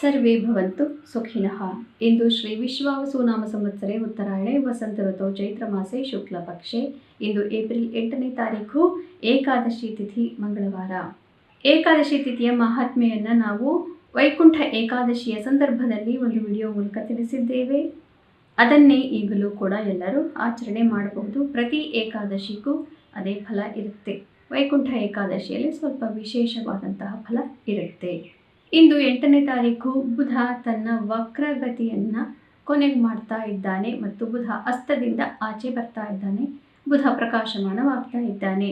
ಸರ್ವೇ ಭವಂತು ಸುಖಿನಃ. ಇಂದು ಶ್ರೀ ವಿಶ್ವಾವಸು ನಾಮ ಸಂವತ್ಸರೆ ಉತ್ತರಾಯಣೆ. ವಸಂತ ಋತು ಚೈತ್ರ ಮಾಸೆ ಶುಕ್ಲ ಪಕ್ಷೆ. ಇಂದು ಏಪ್ರಿಲ್ ಎಂಟನೇ ತಾರೀಕು ಏಕಾದಶಿ ತಿಥಿ ಮಂಗಳವಾರ. ಏಕಾದಶಿ ತಿಥಿಯ ಮಹಾತ್ಮೆಯನ್ನು ನಾವು ವೈಕುಂಠ ಏಕಾದಶಿಯ ಸಂದರ್ಭದಲ್ಲಿ ಒಂದು ವಿಡಿಯೋ ಮೂಲಕ ತಿಳಿಸಿದ್ದೇವೆ. ಅದನ್ನೇ ಈಗಲೂ ಕೂಡ ಎಲ್ಲರೂ ಆಚರಣೆ ಮಾಡಬಹುದು. ಪ್ರತಿ ಏಕಾದಶಿಗೂ ಅದೇ ಫಲ ಇರುತ್ತೆ. ವೈಕುಂಠ ಏಕಾದಶಿಯಲ್ಲಿ ಸ್ವಲ್ಪ ವಿಶೇಷವಾದಂತಹ ಫಲ ಇರುತ್ತೆ. ಇಂದು ಎಂಟನೇ ತಾರೀಕು ಬುಧ ತನ್ನ ವಕ್ರಗತಿಯನ್ನು ಕೊನೆಗೆ ಮಾಡ್ತಾ ಇದ್ದಾನೆ ಮತ್ತು ಬುಧ ಅಸ್ತದಿಂದ ಆಚೆ ಬರ್ತಾ ಇದ್ದಾನೆ. ಬುಧ ಪ್ರಕಾಶಮಾನವಾಗ್ತಾ ಇದ್ದಾನೆ.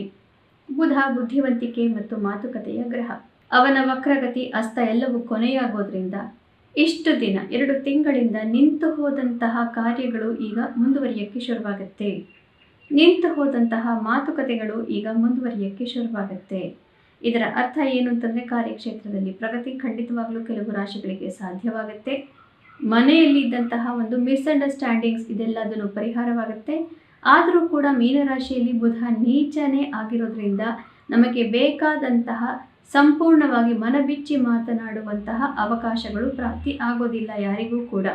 ಬುಧ ಬುದ್ಧಿವಂತಿಕೆ ಮತ್ತು ಮಾತುಕತೆಯ ಗ್ರಹ. ಅವನ ವಕ್ರಗತಿ ಅಸ್ತ ಎಲ್ಲವೂ ಕೊನೆಯಾಗೋದ್ರಿಂದ ಇಷ್ಟು ದಿನ, ಎರಡು ತಿಂಗಳಿಂದ ನಿಂತು ಹೋದಂತಹ ಕಾರ್ಯಗಳು ಈಗ ಮುಂದುವರಿಯೋಕ್ಕೆ ಶುರುವಾಗುತ್ತೆ. ನಿಂತು ಹೋದಂತಹ ಮಾತುಕತೆಗಳು ಈಗ ಮುಂದುವರಿಯೋಕ್ಕೆ ಶುರುವಾಗುತ್ತೆ. ಇದರ ಅರ್ಥ ಏನು ಅಂತಂದರೆ ಕಾರ್ಯಕ್ಷೇತ್ರದಲ್ಲಿ ಪ್ರಗತಿ ಖಂಡಿತವಾಗಲೂ ಕೆಲವು ರಾಶಿಗಳಿಗೆ ಸಾಧ್ಯವಾಗುತ್ತೆ. ಮನೆಯಲ್ಲಿ ಇದ್ದಂತಹ ಒಂದು ಮಿಸ್ಅಂಡರ್ಸ್ಟ್ಯಾಂಡಿಂಗ್ಸ್ ಇದೆಲ್ಲದನ್ನು ಪರಿಹಾರವಾಗುತ್ತೆ. ಆದರೂ ಕೂಡ ಮೀನರಾಶಿಯಲ್ಲಿ ಬುಧ ನೀಚನೇ ಆಗಿರೋದ್ರಿಂದ ನಮಗೆ ಬೇಕಾದಂತಹ ಸಂಪೂರ್ಣವಾಗಿ ಮನಬಿಚ್ಚಿ ಮಾತನಾಡುವಂತಹ ಅವಕಾಶಗಳು ಪ್ರಾಪ್ತಿ ಆಗೋದಿಲ್ಲ ಯಾರಿಗೂ ಕೂಡ.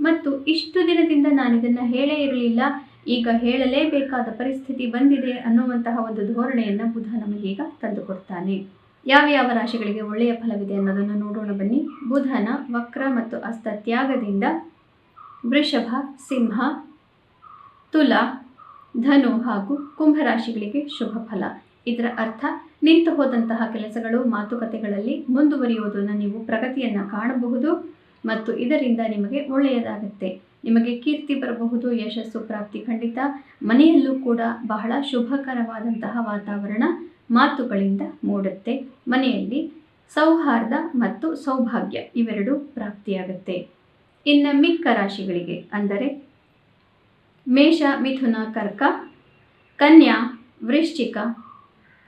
ಮತ್ತು ಇಷ್ಟು ದಿನದಿಂದ ನಾನು ಇದನ್ನು ಹೇಳೇ ಇರಲಿಲ್ಲ. ಈಗ ಹೇಳಲೇಬೇಕಾದ ಪರಿಸ್ಥಿತಿ ಬಂದಿದೆ ಅನ್ನುವಂತಹ ಒಂದು ಧೋರಣೆಯನ್ನು ಬುಧ ನಮಗೀಗ ತಂದುಕೊಡ್ತಾನೆ. ಯಾವ ಯಾವ ರಾಶಿಗಳಿಗೆ ಒಳ್ಳೆಯ ಫಲವಿದೆ ಅನ್ನೋದನ್ನು ನೋಡೋಣ ಬನ್ನಿ. ಬುಧನ ವಕ್ರ ಮತ್ತು ಅಸ್ತ ತ್ಯಾಗದಿಂದ ವೃಷಭ, ಸಿಂಹ, ತುಲ, ಧನು ಹಾಗೂ ಕುಂಭರಾಶಿಗಳಿಗೆ ಶುಭ ಫಲ. ಇದರ ಅರ್ಥ ನಿಂತು ಹೋದಂತಹ ಕೆಲಸಗಳು, ಮಾತುಕತೆಗಳಲ್ಲಿ ಮುಂದುವರಿಯುವುದನ್ನು ನೀವು ಪ್ರಗತಿಯನ್ನು ಕಾಣಬಹುದು ಮತ್ತು ಇದರಿಂದ ನಿಮಗೆ ಒಳ್ಳೆಯದಾಗುತ್ತೆ. ನಿಮಗೆ ಕೀರ್ತಿ ಬರಬಹುದು, ಯಶಸ್ಸು ಪ್ರಾಪ್ತಿ ಖಂಡಿತ. ಮನೆಯಲ್ಲೂ ಕೂಡ ಬಹಳ ಶುಭಕರವಾದಂತಹ ವಾತಾವರಣ ಮಾತುಗಳಿಂದ ಮೂಡುತ್ತೆ. ಮನೆಯಲ್ಲಿ ಸೌಹಾರ್ದ ಮತ್ತು ಸೌಭಾಗ್ಯ ಇವೆರಡೂ ಪ್ರಾಪ್ತಿಯಾಗುತ್ತೆ. ಇನ್ನು ಮಿಕ್ಕ ರಾಶಿಗಳಿಗೆ ಅಂದರೆ ಮೇಷ, ಮಿಥುನ, ಕರ್ಕ, ಕನ್ಯಾ, ವೃಶ್ಚಿಕ,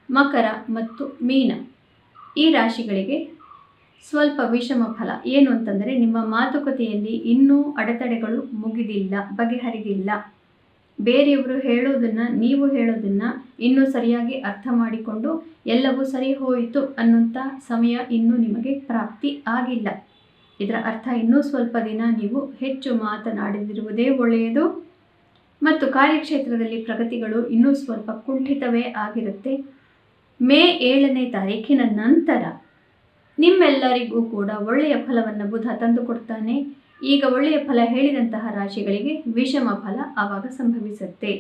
ಮಕರ ಮತ್ತು ಮೀನ ಈ ರಾಶಿಗಳಿಗೆ ಸ್ವಲ್ಪ ವಿಷಮ ಫಲ. ಏನು ಅಂತಂದರೆ, ನಿಮ್ಮ ಮಾತುಕತೆಯಲ್ಲಿ ಇನ್ನೂ ಅಡೆತಡೆಗಳು ಮುಗಿದಿಲ್ಲ, ಬಗೆಹರಿದಿಲ್ಲ. ಬೇರೆಯವರು ಹೇಳೋದನ್ನು, ನೀವು ಹೇಳೋದನ್ನು ಇನ್ನೂ ಸರಿಯಾಗಿ ಅರ್ಥ ಮಾಡಿಕೊಂಡು ಎಲ್ಲವೂ ಸರಿ ಹೋಯಿತು ಅನ್ನುವಂಥ ಸಮಯ ಇನ್ನೂ ನಿಮಗೆ ಪ್ರಾಪ್ತಿ ಆಗಿಲ್ಲ. ಇದರ ಅರ್ಥ ಇನ್ನೂ ಸ್ವಲ್ಪ ದಿನ ನೀವು ಹೆಚ್ಚು ಮಾತನಾಡಿದಿರುವುದೇ ಒಳ್ಳೆಯದು. ಮತ್ತು ಕಾರ್ಯಕ್ಷೇತ್ರದಲ್ಲಿ ಪ್ರಗತಿಗಳು ಇನ್ನೂ ಸ್ವಲ್ಪ ಕುಂಠಿತವೇ ಆಗಿರುತ್ತೆ. ಮೇ ಏಳನೇ ತಾರೀಖಿನ ನಂತರ ನಿಮ್ಮೆಲ್ಲರಿಗೂ ಕೂಡ ಒಳ್ಳೆಯ ಫಲವನ್ನು ಬುಧ ತಂದುಕೊಡ್ತಾನೆ ಈಗ ಒಳ್ಳೆಯ ಫಲ ಹೇಳಿದಂತಹ ರಾಶಿಗಳಿಗೆ ವಿಷಮ ಫಲ ಆವಾಗ ಸಂಭವಿಸುತ್ತೆ.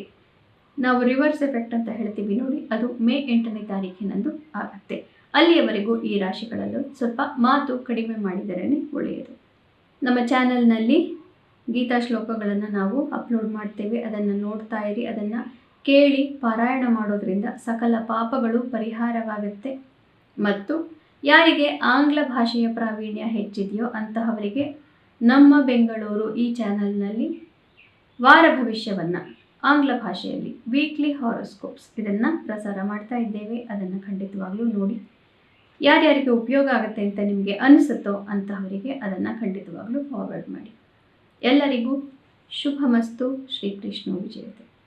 ನಾವು ರಿವರ್ಸ್ ಎಫೆಕ್ಟ್ ಅಂತ ಹೇಳ್ತೀವಿ ನೋಡಿ, ಅದು ಮೇ ಎಂಟನೇ ತಾರೀಕಿನಂದು ಆಗುತ್ತೆ. ಅಲ್ಲಿಯವರೆಗೂ ಈ ರಾಶಿಗಳಲ್ಲೂ ಸ್ವಲ್ಪ ಮಾತು ಕಡಿಮೆ ಮಾಡಿದರೇ ಒಳ್ಳೆಯದು. ನಮ್ಮ ಚಾನಲ್ನಲ್ಲಿ ಗೀತಾ ಶ್ಲೋಕಗಳನ್ನು ನಾವು ಅಪ್ಲೋಡ್ ಮಾಡ್ತೇವೆ. ಅದನ್ನು ನೋಡ್ತಾ ಇರಿ. ಅದನ್ನು ಕೇಳಿ ಪಾರಾಯಣ ಮಾಡೋದ್ರಿಂದ ಸಕಲ ಪಾಪಗಳು ಪರಿಹಾರವಾಗುತ್ತೆ. ಮತ್ತು ಯಾರಿಗೆ ಆಂಗ್ಲ ಭಾಷೆಯ ಪ್ರಾವೀಣ್ಯ ಹೆಚ್ಚಿದೆಯೋ ಅಂತಹವರಿಗೆ ನಮ್ಮ ಬೆಂಗಳೂರು ಈ ಚಾನಲ್ನಲ್ಲಿ ವಾರ ಭವಿಷ್ಯವನ್ನು ಆಂಗ್ಲ ಭಾಷೆಯಲ್ಲಿ ವೀಕ್ಲಿ ಹಾರೋಸ್ಕೋಪ್ಸ್ ಇದನ್ನು ಪ್ರಸಾರ ಮಾಡ್ತಾ ಇದ್ದೇವೆ. ಅದನ್ನು ಖಂಡಿತವಾಗಲೂ ನೋಡಿ. ಯಾರ್ಯಾರಿಗೆ ಉಪಯೋಗ ಆಗುತ್ತೆ ಅಂತ ನಿಮಗೆ ಅನಿಸುತ್ತೋ ಅಂತಹವರಿಗೆ ಅದನ್ನು ಖಂಡಿತವಾಗಲೂ ಫಾರ್ವರ್ಡ್ ಮಾಡಿ. ಎಲ್ಲರಿಗೂ ಶುಭಮಸ್ತು. ಶ್ರೀಕೃಷ್ಣ ವಿಜಯತೆ.